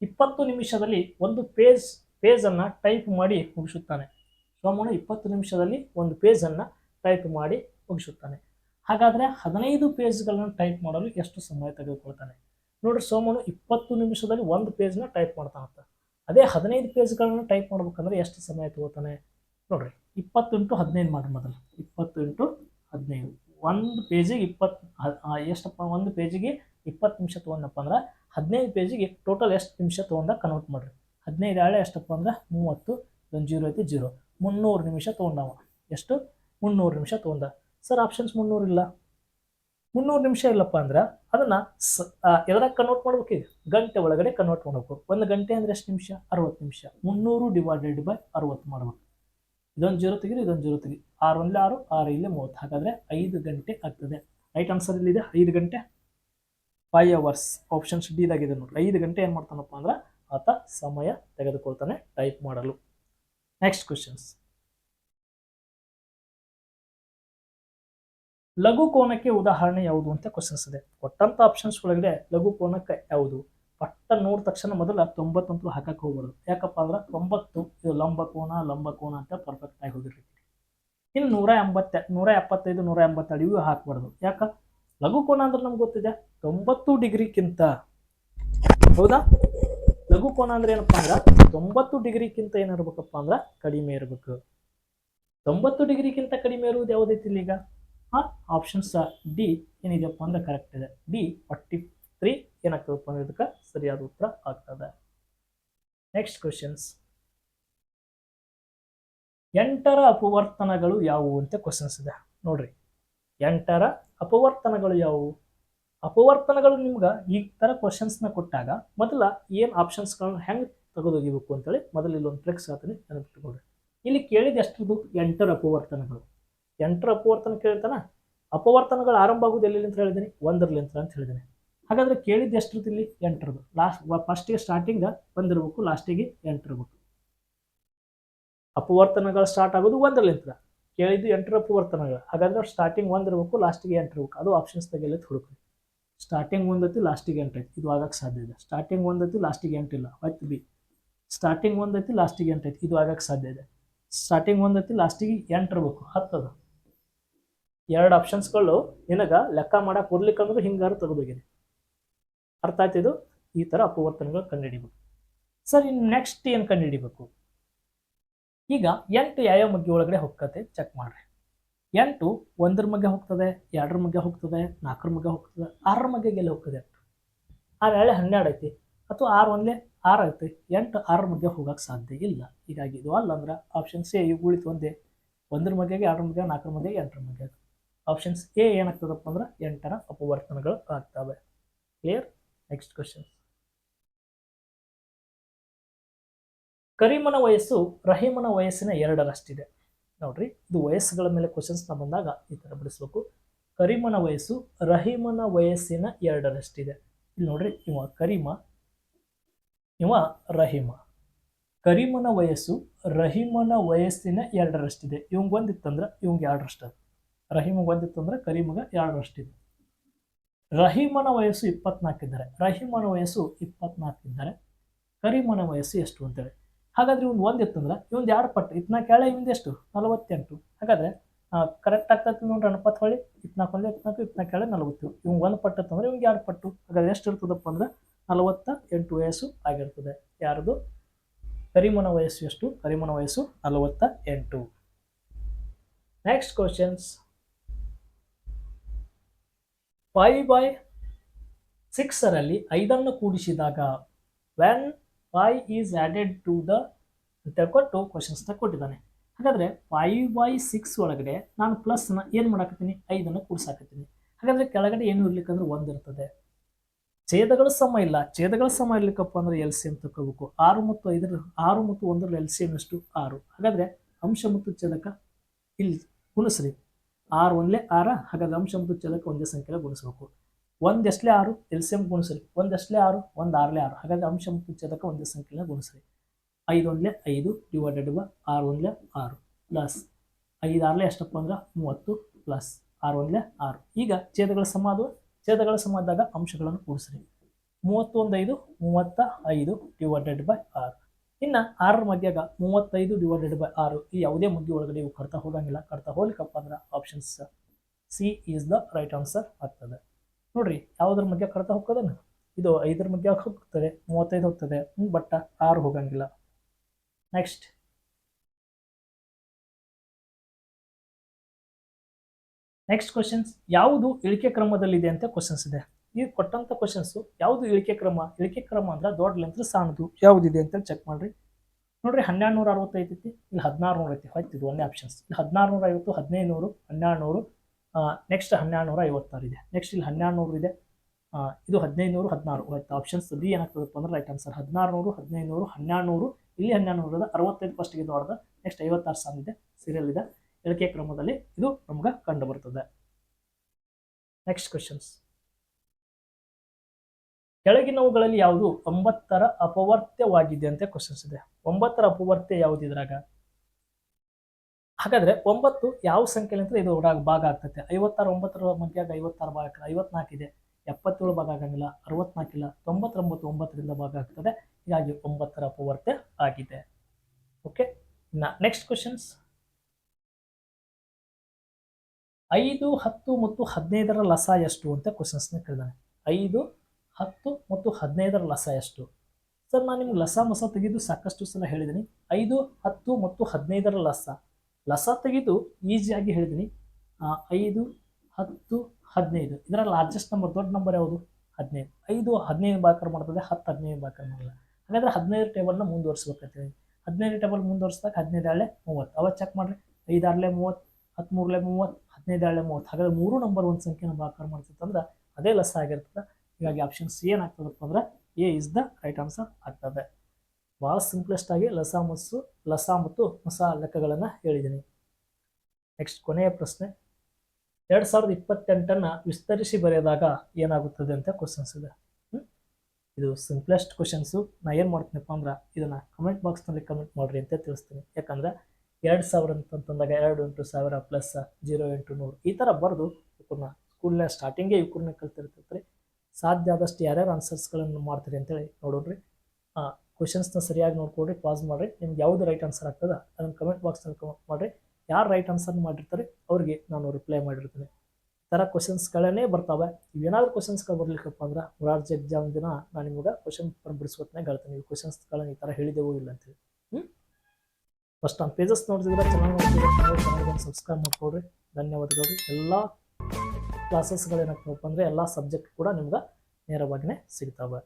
ಇಪ್ಪತ್ತು ನಿಮಿಷದಲ್ಲಿ ಒಂದು ಪೇಜ್ ಪೇಜನ್ನು ಟೈಪ್ ಮಾಡಿ ಮುಗಿಸುತ್ತಾನೆ. ಸೋಮನು ಇಪ್ಪತ್ತು ನಿಮಿಷದಲ್ಲಿ ಒಂದು ಪೇಜನ್ನು ಟೈಪ್ ಮಾಡಿ ಮುಗಿಸುತ್ತಾನೆ. ಹಾಗಾದರೆ ಹದಿನೈದು ಪೇಜ್ಗಳನ್ನು ಟೈಪ್ ಮಾಡಲು ಎಷ್ಟು ಸಮಯ ತೆಗೆದುಕೊಳ್ತಾನೆ? ನೋಡ್ರಿ ಸೋಮನು ಇಪ್ಪತ್ತು ನಿಮಿಷದಲ್ಲಿ ಒಂದು ಪೇಜ್ನ ಟೈಪ್ ಮಾಡ್ತಾನಂತ ಅದೇ ಹದಿನೈದು ಪೇಜ್ಗಳನ್ನು ಟೈಪ್ ಮಾಡ್ಬೇಕಂದ್ರೆ ಎಷ್ಟು ಸಮಯ ತಗೋತಾನೆ? ನೋಡ್ರಿ, ಇಪ್ಪತ್ತು ಇಂಟು ಹದಿನೈದು ಮಾಡಿ ಮೊದಲು. ಇಪ್ಪತ್ತು ಇಂಟು ಹದಿನೈದು. ಒಂದು ಪೇಜಿಗೆ ಇಪ್ಪತ್ತು ಎಷ್ಟಪ್ಪ, ಒಂದು ಪೇಜಿಗೆ ಇಪ್ಪತ್ತು ನಿಮಿಷ ತೊಗೊಂಡಪ್ಪ ಅಂದ್ರೆ ಹದಿನೈದು ಪೇಜಿಗೆ ಟೋಟಲ್ ಎಷ್ಟು ನಿಮಿಷ ತೊಗೊಂಡ ಕನ್ವರ್ಟ್ ಮಾಡಿರಿ. ಹದಿನೈದು ಏಳೆ ಎಷ್ಟಪ್ಪ ಅಂದ್ರೆ ಮೂವತ್ತು, ಒಂದು ಜೀರೋ ಐತಿ ಜೀರೋ. ಮುನ್ನೂರು ನಿಮಿಷ ತೊಗೊಂಡವ. ಎಷ್ಟು? ಮುನ್ನೂರು ನಿಮಿಷ ತೊಗೊಂಡ. ಸರ್ ಆಪ್ಷನ್ಸ್ ಮುನ್ನೂರು ಇಲ್ಲ. ಮುನ್ನೂರು ನಿಮಿಷ ಇಲ್ಲಪ್ಪ ಅಂದ್ರೆ ಅದನ್ನು ಸ ಎದ್ರಾಗ ಕನ್ವರ್ಟ್ ಮಾಡ್ಬೇಕು ಈಗ? ಗಂಟೆ ಒಳಗಡೆ ಕನ್ವರ್ಟ್ ಮಾಡಬೇಕು. ಒಂದು ಗಂಟೆ ಅಂದರೆ ಎಷ್ಟು ನಿಮಿಷ? ಅರವತ್ತು ನಿಮಿಷ. ಮುನ್ನೂರು ಡಿವೈಡೆಡ್ ಬೈ ಅರವತ್ತು ಮಾಡ್ಬೇಕು. ಇದೊಂದು ಜೀರೋ ತೆಗೀರಿ, ಇದೊಂದು ಜೀರೋ ತೆಗಿ ಆರು ಆರು ಆರು ಇಲ್ಲೇ ಮೂವತ್ತು. ಹಾಗಾದರೆ ಐದು ಗಂಟೆ ಆಗ್ತದೆ. ರೈಟ್ ಆನ್ಸರ್ ಇಲ್ಲಿದೆ ಐದು ಗಂಟೆ. ಫೈವ್ ಅವರ್ಸ್ ಆಪ್ಷನ್ಸ್ ಡಿದಾಗಿದೆ ನೋಡಿ ಐದು ಗಂಟೆ ಏನು ಮಾಡ್ತಾನಪ್ಪ ಅಂದ್ರೆ ಆತ ಸಮಯ ತೆಗೆದುಕೊಳ್ತಾನೆ ಟೈಪ್ ಮಾಡಲು. ನೆಕ್ಸ್ಟ್ ಕ್ವಶನ್ಸ್ ಲಘು ಕೋನಕ್ಕೆ ಉದಾಹರಣೆ ಯಾವುದು ಅಂತ ಕ್ವಶನ್ಸ್ ಇದೆ ಕೊಟ್ಟಂತ ಆಪ್ಷನ್ಸ್ ಒಳಗಡೆ ಲಘು ಕೋನಕ್ಕೆ ಯಾವುದು? ಪಟ್ಟ ನೋಡಿದ ತಕ್ಷಣ ಮೊದಲ ತೊಂಬತ್ತಂತೂ ಹಾಕಕ್ಕೆ ಹೋಗ್ಬಾರ್ದು. ಯಾಕಪ್ಪ ಅಂದ್ರೆ ತೊಂಬತ್ತು, ಇದು ಲಂಬ ಕೋನ ಲಂಬ ಕೋನ ಅಂತ ಪರ್ಫೆಕ್ಟ್ ಆಗಿ ಹೋಗಿರ್ತೀವಿ ಇನ್ನು ನೂರ ಎಂಬತ್ತೆ, ನೂರ ಎಪ್ಪತ್ತೈದು, ನೂರ ಎಂಬತ್ತೆರಡು ಇವು ಹಾಕ್ಬಾರ್ದು. ಯಾಕ? ಲಘು ಕೋನ ಅಂದ್ರೆ ನಮ್ಗೆ ಗೊತ್ತಿದೆ. ತೊಂಬತ್ತು ಡಿಗ್ರಿಕ್ಕಿಂತ, ಹೌದಾ? ಲಘು ಕೋನ ಅಂದ್ರೆ ಏನಪ್ಪ ಅಂದ್ರೆ ತೊಂಬತ್ತು ಡಿಗ್ರಿಕ್ಕಿಂತ ಏನಿರ್ಬೇಕಪ್ಪ ಅಂದ್ರೆ ಕಡಿಮೆ ಇರಬೇಕು. ತೊಂಬತ್ತು ಡಿಗ್ರಿಗಿಂತ ಕಡಿಮೆ ಇರುವುದು ಯಾವುದೈತಿ ಈಗ? ಹಾಂ ಆಪ್ಷನ್ಸ್ ಡಿ ಏನಿದೆಯಪ್ಪ ಅಂದ್ರೆ ಕರೆಕ್ಟ್ ಇದೆ. ಡಿ ಫಾರ್ಟಿ ತ್ರೀ ಏನಾಗ್ತದಪ್ಪ ಅಂದ್ರೆ ಇದಕ್ಕೆ ಸರಿಯಾದ ಉತ್ತರ ಆಗ್ತದೆ. ನೆಕ್ಸ್ಟ್ ಕ್ವಶನ್ಸ್ ಎಂಟರ ಅಪವರ್ತನಗಳು ಯಾವುವು ಅಂತ ಕ್ವಶನ್ಸ್ ಇದೆ. ನೋಡ್ರಿ. ಎಂಟರ ಅಪವರ್ತನಗಳು ಯಾವುವು? ಅಪವರ್ತನಗಳು ನಿಮ್ಗೆ ಈ ಥರ ಕ್ವಶನ್ಸ್ನ ಕೊಟ್ಟಾಗ ಮೊದಲ ಏನು ಆಪ್ಷನ್ಸ್ಗಳನ್ನ ಹೆಂಗೆ ತೆಗೆದೊಗಿಬೇಕು ಅಂತೇಳಿ ಮೊದಲು ಇಲ್ಲೊಂದು ಟ್ರಿಕ್ಸ್ ಹೇಳ್ತೀನಿ ನೆನಪಿಟ್ಕೊಳ್ರಿ ಇಲ್ಲಿ ಕೇಳಿದ ಎಷ್ಟು ಎಂಟರ ಅಪವರ್ತನಗಳು. ಎಂಟರ ಅಪವರ್ತನ ಕೇಳ್ತಾನ, ಅಪವರ್ತನಗಳು ಆರಂಭ ಆಗೋದು ಎಲ್ಲಿ ಅಂತ ಹೇಳಿದ್ದೀನಿ ಒಂದರಲ್ಲಿ ಅಂತ ಹೇಳಿದ್ದೀನಿ ಹಾಗಾದ್ರೆ ಕೇಳಿದ್ದು ಎಷ್ಟು ಇಲ್ಲಿ? ಎಂಟರದು ಲಾಸ್ಟ್ ಫಸ್ಟಿಗೆ ಸ್ಟಾರ್ಟಿಂಗ್ ಬಂದಿರಬೇಕು ಲಾಸ್ಟಿಗೆ ಎಂಟಿರ್ಬೇಕು. ಅಪವರ್ತನಗಳು ಸ್ಟಾರ್ಟ್ ಆಗೋದು ಒಂದರಲ್ಲಿಂದ ಕೇಳಿದ್ದು ಎಂಟರ ಅಪವರ್ತನಗಳು. ಹಾಗಾದ್ರೆ ಸ್ಟಾರ್ಟಿಂಗ್ ಒಂದಿರಬೇಕು ಲಾಸ್ಟಿಗೆ ಎಂಟು ಇರಬೇಕು ಅದು ಆಪ್ಷನ್ಸ್ ತೆಗೆಲ್ಲ ಹುಡುಕ್ರಿ. ಸ್ಟಾರ್ಟಿಂಗ್ ಒಂದೈತಿ ಲಾಸ್ಟಿಗೆ ಎಂಟೈತಿ ಇದು ಆಗಕ್ಕೆ ಸಾಧ್ಯ ಇದೆ. ಸ್ಟಾರ್ಟಿಂಗ್ ಒಂದೈತಿ ಲಾಸ್ಟಿಗೆ ಎಂಟಿಲ್ಲ ಹೊತ್ತು ಬಿ ಸ್ಟಾರ್ಟಿಂಗ್ ಒಂದೈತಿ ಲಾಸ್ಟಿಗೆ ಎಂಟೈತಿ ಇದು ಆಗಕ್ಕೆ ಸಾಧ್ಯ ಇದೆ. ಸ್ಟಾರ್ಟಿಂಗ್ ಒಂದೈತಿ ಲಾಸ್ಟಿಗೆ ಎಂಟು ಹತ್ತದು ಹತ್ತದ. ಎರಡು ಆಪ್ಷನ್ಸ್ಗಳು ನಿನಗೆ ಲೆಕ್ಕ ಮಾಡಕ್ಕೆ ಕೊಡ್ಲಿಕ್ಕೆ ಅಂದ್ರೆ ಹಿಂಗಾರು ತೆಗೆದೋಗಿದೆ. ಅರ್ಥ ಆಯ್ತಿದು ಈ ಥರ ಅಪವರ್ತನಗಳು ಕಂಡುಹಿಡಿಬೇಕು. ಸರ್, ಇನ್ನು ನೆಕ್ಸ್ಟ್ ಏನು ಕಂಡುಹಿಡಿಬೇಕು? ಈಗ ಎಂಟು ಯಾವ್ಯಾವ ಮಗ್ಗೆ ಒಳಗಡೆ ಹೋಗ್ತದೆ ಚೆಕ್ ಮಾಡ್ರಿ. ಎಂಟು ಒಂದರ ಮಗ್ಗೆ ಹೋಗ್ತದೆ, ಎರಡರ ಮಗ್ಗೆ ಹೋಗ್ತದೆ, ನಾಲ್ಕರ ಮಗ್ಗೆ ಹೋಗ್ತದೆ, ಆರರ ಮಗ್ಗೆ ಎಲ್ಲಿ ಹೋಗ್ತದೆ ಎಂಟು ಆರು ಎಳೆ ಹನ್ನೆರಡು ಐತಿ. ಅಥವಾ ಆರು ಒಂದೇ ಆರು ಐತಿ. ಎಂಟು ಆರರ ಮಗ್ಗೆ ಹೋಗಕ್ಕೆ ಸಾಧ್ಯ ಇಲ್ಲ. ಹೀಗಾಗಿ ಇದು ಅಲ್ಲ ಅಂದ್ರೆ ಆಪ್ಷನ್ ಸಿ ಉಳಿತು ಒಂದೇ. ಒಂದರ ಮಗ್ಗೆಗೆ ಎರಡರ ಮಗ್ಗೆ, ನಾಲ್ಕರ ಮಗ್ಗೆ ಎಂಟರ ಮಗ್ಗೆ ಆಪ್ಷನ್ಸ್ ಎ ಏನಾಗ್ತದಪ್ಪ ಅಂದ್ರೆ ಎಂಟರ ಅಪವರ್ತನಗಳು ಆಗ್ತವೆ. ಕ್ಲಿಯರ್ ನೆಕ್ಸ್ಟ್ ಕ್ವಶನ್ ಕರೀಮನ ವಯಸ್ಸು ರಹೀಮನ ವಯಸ್ಸಿನ ಎರಡರಷ್ಟಿದೆ. ನೋಡ್ರಿ, ಇದು ವಯಸ್ಸುಗಳ ಮೇಲೆ ಕ್ವಶನ್ಸ್ ಬಂದಾಗ ಈ ಥರ ಬಿಡಿಸ್ಬೇಕು. ಕರೀಮನ ವಯಸ್ಸು ರಹೀಮನ ವಯಸ್ಸಿನ ಎರಡರಷ್ಟಿದೆ. ಇಲ್ಲಿ ನೋಡ್ರಿ, ಇವ ಕರೀಮ, ಇವ ರಹೀಮ. ಕರೀಮನ ವಯಸ್ಸು ರಹೀಮನ ವಯಸ್ಸಿನ ಎರಡರಷ್ಟಿದೆ. ಇವಂಗೆ ಒಂದಿತ್ತಂದ್ರೆ ಇವಂಗೆ ಎರಡರಷ್ಟು ರಹೀಮಗೆ ಒಂದಿತ್ತಂದ್ರೆ ಕರೀಮಗೆ ಎರಡರಷ್ಟಿದೆ ರಹೀಮನ ವಯಸ್ಸು ಇಪ್ಪತ್ನಾಲ್ಕಿದ್ದಾರೆ ರಹೀಮನ ವಯಸ್ಸು ಇಪ್ಪತ್ನಾಲ್ಕಿದ್ದಾರೆ ಕರೀಮನ ವಯಸ್ಸು ಎಷ್ಟು ಅಂತೇಳಿ. ಹಾಗಾದ್ರೆ ಇವ್ನು ಒಂದಿತ್ತಂದ್ರೆ ಇವ್ನು ಎರಡು ಪಟ್ಟು. ಇತ್ನಾ ಕೇಳ ಎಷ್ಟು? ನಲವತ್ತೆಂಟು. ಹಾಗಾದ್ರೆ ಕರೆಕ್ಟ್ ಆಗ್ತೈತಿ ನೋಡ್ರಿ ಅನ್ಪತ್ ಹೊಳಿ ಇತ್ನಾಲ್ಕು ಒಂದು ಇತ್ನಾಲ್ಕು, ಇತ್ನಾ ಕೇಳ ನಲವತ್ತು. ಇವ್ನು ಒಂದು ಪಟ್ಟು ಅಂತಂದ್ರೆ ಇವ್ಗೆ ಎರಡು ಪಟ್ಟು. ಹಾಗಾದ್ರೆ ಎಷ್ಟು ಇರ್ತದಪ್ಪ ಅಂದ್ರೆ ನಲವತ್ತ ಎಂಟು ವಯಸ್ಸು ಆಗಿರ್ತದೆ. ಯಾರದು? ಕರಿಮನ ವಯಸ್ಸು ಎಷ್ಟು? ಕರಿಮನ ವಯಸ್ಸು ನಲವತ್ತ ಎಂಟು ನೆಕ್ಸ್ಟ್ ಕ್ವಶನ್ಸ್ ಫೈವ್ ಬೈ ಸಿಕ್ಸರಲ್ಲಿ ಐದನ್ನು ಕೂಡಿಸಿದಾಗ when five is added to the ಕೊಟ್ಟು ಕ್ವಶನ್ಸ್ನ ಕೊಟ್ಟಿದ್ದಾನೆ ಹಾಗಾದರೆ ಫೈವ್ ಬೈ ಸಿಕ್ಸ್ ಒಳಗಡೆ ನಾನು ಪ್ಲಸ್ನ ಏನು ಮಾಡಾಕತ್ತೀನಿ? ಐದನ್ನು ಕೂಡಿಸಾಕತ್ತೀನಿ. ಹಾಗಾದರೆ ಕೆಳಗಡೆ ಏನು ಇರ್ಲಿಕ್ಕಂದ್ರೆ ಒಂದು ಇರ್ತದೆ. ಛೇದಗಳ ಸಮ ಇಲ್ಲ. ಛೇದಗಳ ಸಮ ಇರ್ಲಿಕ್ಕಪ್ಪ ಅಂದ್ರೆ ಎಲ್ ಸಿ ಎಂ ತಗೋಬೇಕು ಆರು ಮತ್ತು ಐದರ, ಆರು ಮತ್ತು ಒಂದರಲ್ಲಿ ಎಲ್ ಸಿ ಎಂ ಎಷ್ಟು? ಆರು. ಹಾಗಾದರೆ ಅಂಶ ಮತ್ತು ಛೇದಕ ಇಲ್ಲಿ ಗುಣಿಸ್ರಿ. ಆರು ಒನ್ಲೆ ಆರ, ಹಾಗಾದ್ರೆ ಅಂಶ ಮತ್ತು ಛೇದಕ್ಕೆ ಒಂದೇ ಸಂಖ್ಯೆ ಗುಣಿಸಬೇಕು. ಒಂದಷ್ಟೇ ಆರು? ಎಲ್ ಸಿ ಎಂ ಗುಣಿಸ್ರಿ. ಒಂದಷ್ಟೇ ಆರು? ಒಂದು ಆರಲೇ ಆರು. ಹಾಗಾದ್ರೆ ಅಂಶ ಮತ್ತು ಛೇದಕ್ಕೆ ಒಂದೇ ಸಂಖ್ಯೆನ ಗುಣಿಸ್ರಿ. ಐದು ಒಂದ್ಲೆ ಐದು ಡಿವೈಡೆಡ್ ಬೈ ಆರು ಒಂದ್ಲೆ ಆರು ಪ್ಲಸ್ ಐದು ಆರಲೇ ಎಷ್ಟಪ್ಪ ಅಂದ್ರೆ ಮೂವತ್ತು ಪ್ಲಸ್ ಆರು ಒಂದ್ಲೆ ಆರು. ಈಗ ಛೇದಗಳ ಸಮ ಛೇದಗಳ ಸಮ ಆದಾಗ ಅಂಶಗಳನ್ನು ಕೂಡಿಸ್ರಿ ಮೂವತ್ತೊಂದು ಐದು, ಮೂವತ್ತ ಐದು ಡಿವೈಡೆಡ್ ಬೈ ಆರು. ಇನ್ನು ಆರರ ಮಧ್ಯಾಗ ಮೂವತ್ತೈದು ಡಿವೈಡೆಡ್ ಬೈ ಆರು. ಈ ಯಾವುದೇ ಮಧ್ಯ ಒಳಗಡೆ ಇವು ಕರ್ತಾ ಹೋಗಂಗಿಲ್ಲ. ಕರ್ತಾ ಹೋಗ್ಲಿಕ್ಕಪ್ಪ ಅಂದ್ರೆ options C is the right answer ಆಗ್ತದೆ. ನೋಡ್ರಿ, ಯಾವುದ್ರ ಮಧ್ಯ ಕರ್ತಾ ಹೋಗ್ತದೆ ಇದು ಐದರ ಮಧ್ಯ ಹೋಗ್ತದೆ, ಮೂವತ್ತೈದು ಹೋಗ್ತದೆ. ಬಟ್ ಆರು ಹೋಗಂಗಿಲ್ಲ. ನೆಕ್ಸ್ಟ್ ನೆಕ್ಸ್ಟ್ ಕ್ವಶನ್ಸ್ ಯಾವುದು ಇಳಿಕೆ ಕ್ರಮದಲ್ಲಿದೆ ಅಂತ ಕ್ವಶನ್ಸ್ ಇದೆ. ಈ ಕೊಟ್ಟಂತ ಕ್ವಶನ್ಸ್ ಯಾವುದು ಇಳಿಕೆ ಕ್ರಮ? ಇಳಿಕೆ ಕ್ರಮ ಅಂದ್ರೆ ದೊಡ್ಡ ಲೆಂತ್ರ ಸಾಣದು ಯಾವುದಿದೆ ಅಂತ ಚೆಕ್ ಮಾಡ್ರಿ. ನೋಡ್ರಿ ಹನ್ನೆರಡು ನೂರ ಅರವತ್ತೈದು ಐತಿ, ಇಲ್ಲಿ ಹದಿನಾರು ನೂರ ಐತಿ, ಹೋಯ್ತು ಇದು ಒಂದೇ ಆಪ್ಷನ್ಸ್ ಇಲ್ಲಿ ಹದಿನಾರು ನೂರ ಐವತ್ತು ಹದಿನೈದು ನೂರು ಹನ್ನೆರಡು ನೂರು ನೆಕ್ಸ್ಟ್ ಹನ್ನೆರಡು ನೂರ ಐವತ್ತಾರು ಇದೆ. ನೆಕ್ಸ್ಟ್ ಇಲ್ಲಿ ಹನ್ನೆರಡು ನೂರು ಇದೆ ಇದು ಹದಿನೈದು ನೂರು ಹದಿನಾರು. ಹೋಯ್ತು ಆಪ್ಷನ್ಸ್ ಬಿ ಏನಾಗ್ತದಪ್ಪ ಅಂದ್ರೆ ರೈಟ್ ಆನ್ಸರ್ ಹದಿನಾರು ನೂರು ಹದಿನೈದು ನೂರು ಹನ್ನೆರಡು ನೂರು ಇಲ್ಲಿ ಹನ್ನೆರಡು ನೂರು ಇದೆ ಅರವತ್ತೈದು ಫಸ್ಟ್ಗೆ ದೊಡ್ಡದ ನೆಕ್ಸ್ಟ್ ಐವತ್ತಾರು ಸಾಂಗ್ ಇದೆ ಸೀರಿಯಲ್ ಇದೆ. ಇಳಿಕೆ ಕ್ರಮದಲ್ಲಿ ಇದು ನಮ್ಗೆ ಕಂಡು ಬರ್ತದೆ ನೆಕ್ಸ್ಟ್ ಕ್ವಶನ್ಸ್ ಕೆಳಗಿನವುಗಳಲ್ಲಿ ಯಾವುದು ಒಂಬತ್ತರ ಅಪವರ್ತ್ಯವಾಗಿದೆ ಅಂತ ಕ್ವಶನ್ಸ್ ಇದೆ. ಒಂಬತ್ತರ ಅಪವರ್ತ್ಯ ಯಾವುದು ಇದ್ರಾಗ? ಹಾಗಾದ್ರೆ ಒಂಬತ್ತು ಯಾವ ಸಂಖ್ಯೆಲಿ ಅಂತ ಇದು ಭಾಗ ಆಗ್ತದೆ ಐವತ್ತಾರು, ಒಂಬತ್ತರ ಮಧ್ಯಾಗ ಐವತ್ತಾರು ಭಾಗ ಆಗ್ತದೆ. ಇದೆ. ಎಪ್ಪತ್ತೇಳು ಭಾಗ ಆಗಂಗಿಲ್ಲ. ಅರವತ್ನಾಲ್ಕಿಲ್ಲ ತೊಂಬತ್ತೊಂಬತ್ತು, ಒಂಬತ್ತರಿಂದ ಭಾಗ ಆಗ್ತದೆ. ಹೀಗಾಗಿ ಒಂಬತ್ತರ ಅಪವರ್ತ್ಯ ಆಗಿದೆ. ಓಕೆ ನೆಕ್ಸ್ಟ್ ಕ್ವಶನ್ಸ್ ಐದು, ಹತ್ತು ಮತ್ತು ಹದಿನೈದರ ಲಸ ಎಷ್ಟು ಅಂತ ಕ್ವಶನ್ಸ್ನ ಕೇಳಿದಾನೆ. ಐದು, ಹತ್ತು ಮತ್ತು ಹದಿನೈದರ ಲಸ ಎಷ್ಟು? ಸರ್, ನಾನು ನಿಮ್ಗೆ ಲಸ ಮಸ ತೆಗೆದು ಸಾಕಷ್ಟು ಸಲ ಹೇಳಿದ್ದೀನಿ ಐದು, ಹತ್ತು ಮತ್ತು ಹದಿನೈದರ ಲಸ. ಲಸ ತೆಗೆದು ಈಸಿಯಾಗಿ ಹೇಳಿದ್ದೀನಿ ಐದು, ಹತ್ತು, ಹದಿನೈದು. ಇದರ ಲಾರ್ಜೆಸ್ಟ್ ನಂಬರ್ ದೊಡ್ಡ ನಂಬರ್ ಯಾವುದು? ಹದಿನೈದು. ಐದು, ಹದಿನೈದು ಬಾಕರ್ ಮಾಡ್ತದೆ, ಹತ್ತು, ಹದಿನೈದು ಬಾಕರ್ ಮಾಡಲ್ಲ ಹಾಗಾದ್ರೆ ಹದಿನೈದು ಟೇಬಲ್ನ ಮುಂದುವರಿಸ್ಬೇಕಂತೇಳಿ. ಹದಿನೈದು ಟೇಬಲ್ ಮುಂದುವರ್ಸಿದಾಗ ಹದಿನೈದು ಆಳೆ ಮೂವತ್ತು. ಅವಾಗ ಚೆಕ್ ಮಾಡಿರಿ. ಐದು ಆರಲೆ ಮೂವತ್ತು ಹತ್ತು ಮೂರಲೆ ಮೂವತ್ತು ಹದಿನೈದು ಆಳೆ ಮೂವತ್ತು. ಹಾಗಾದ್ರೆ ಮೂರು ನಂಬರ್ ಒಂದು ಸಂಖ್ಯೆನ ಬಾಕರ್ ಮಾಡ್ತಿತ್ತು ಅಂದ್ರೆ ಅದೇ ಲಸ ಆಗಿರ್ತದೆ. ಹೀಗಾಗಿ ಆಪ್ಷನ್ ಸಿ ಏನಾಗ್ತದಪ್ಪ ಅಂದ್ರೆ A is the right answer ಆಗ್ತದೆ. ಭಾಳ ಸಿಂಪ್ಲೆಸ್ಟ್ ಆಗಿ ಲಸ ಮಸ್ಸು ಲಸ ಮತ್ತು ಹೊಸ ಲೆಕ್ಕಗಳನ್ನು ಹೇಳಿದ್ದೀನಿ ನೆಕ್ಸ್ಟ್ ಕೊನೆಯ ಪ್ರಶ್ನೆ. ಎರಡು ಸಾವಿರದ ಇಪ್ಪತ್ತೆಂಟನ್ನು ವಿಸ್ತರಿಸಿ ಬರೆಯದಾಗ ಏನಾಗುತ್ತದೆ ಅಂತ ಕ್ವಶನ್ಸ್ ಇದೆ. ಇದು ಸಿಂಪ್ಲೆಸ್ಟ್ ಕ್ವಶನ್ಸು ನಾ ಏನು ಮಾಡ್ತೀನಪ್ಪ ಅಂದ್ರೆ ಇದನ್ನು ಕಮೆಂಟ್ ಬಾಕ್ಸ್ನಲ್ಲಿ ಕಮೆಂಟ್ ಮಾಡಿರಿ ಅಂತ ತಿಳಿಸ್ತೀನಿ. ಯಾಕಂದ್ರೆ ಎರಡು ಸಾವಿರ ಅಂತಂದಾಗ ಎರಡು ಎಂಟು ಸಾವಿರ ಪ್ಲಸ್ ಜೀರೋ ಎಂಟು ನೂರು. ಈ ಥರ ಬರೆದು ಇವ್ರನ್ನ ಸ್ಕೂಲ್ನ ಸ್ಟಾರ್ಟಿಂಗೇ ಇವ್ರನ್ನ ಕಲ್ತಿರ್ತೈತೆ ಸಾಧ್ಯ ಆದಷ್ಟು ಯಾರ್ಯಾರು ಆನ್ಸರ್ಸ್ಗಳನ್ನು ಮಾಡ್ತೀರಿ ಅಂತೇಳಿ ನೋಡೋಣ್ರಿ. ಕ್ವಶನ್ಸ್ನ ಸರಿಯಾಗಿ ನೋಡ್ಕೊಡ್ರಿ ಪಾಸ್ ಮಾಡಿರಿ. ನಿಮ್ಗೆ ಯಾವುದು ರೈಟ್ ಆನ್ಸರ್ ಆಗ್ತದೆ ಅದನ್ನು ಕಮೆಂಟ್ ಬಾಕ್ಸ್ನಲ್ಲಿ ಕಮೆಂಟ್ ಮಾಡಿರಿ. ಯಾರು ರೈಟ್ ಆನ್ಸರ್ ಮಾಡಿರ್ತಾರೆ ಅವ್ರಿಗೆ ನಾನು ರಿಪ್ಲೈ ಮಾಡಿರ್ತೀನಿ. ಈ ಥರ ಕ್ವಶನ್ಸ್ಗಳೇ ಬರ್ತಾವೆ. ಇವೇನಾದ್ರು ಕ್ವಶನ್ಸ್ಗಳು ಬರಲಿಕ್ಕಪ್ಪ ಅಂದ್ರೆ ಮೊರಾರ್ಜಿ ಎಕ್ಸಾಮ್ ದಿನ ನಾನು ನಿಮ್ಗೆ ಕ್ವಶನ್ ಪೇಪರ್ ಬಿಡಿಸ್ಕೊತ್ನಾಗ ಹೇಳ್ತೀನಿ ಈ ಕ್ವಶನ್ಸ್ಗಳನ್ನ ಈ ಥರ ಹೇಳಿದೆವು ಇಲ್ಲ ಅಂತೇಳಿ. ಹ್ಞೂ ಫಸ್ಟ್ ನಮ್ಮ ಪೇಜಸ್ ನೋಡ್ತಿದ್ರೆ ಚೆನ್ನಾಗಿ ನೋಡ್ತಿದ್ರೆ ಸಬ್ಸ್ಕ್ರೈಬ್ ಮಾಡ್ಕೊಡ್ರಿ ಧನ್ಯವಾದಗಳು. ಎಲ್ಲ ಕ್ಲಾಸಸ್ಗಳೇನಪ್ಪ ಅಂದರೆ ಎಲ್ಲ ಸಬ್ಜೆಕ್ಟ್ ಕೂಡ ನಿಮ್ಗೆ ನೇರವಾಗಿಯೇ ಸಿಗ್ತವೆ.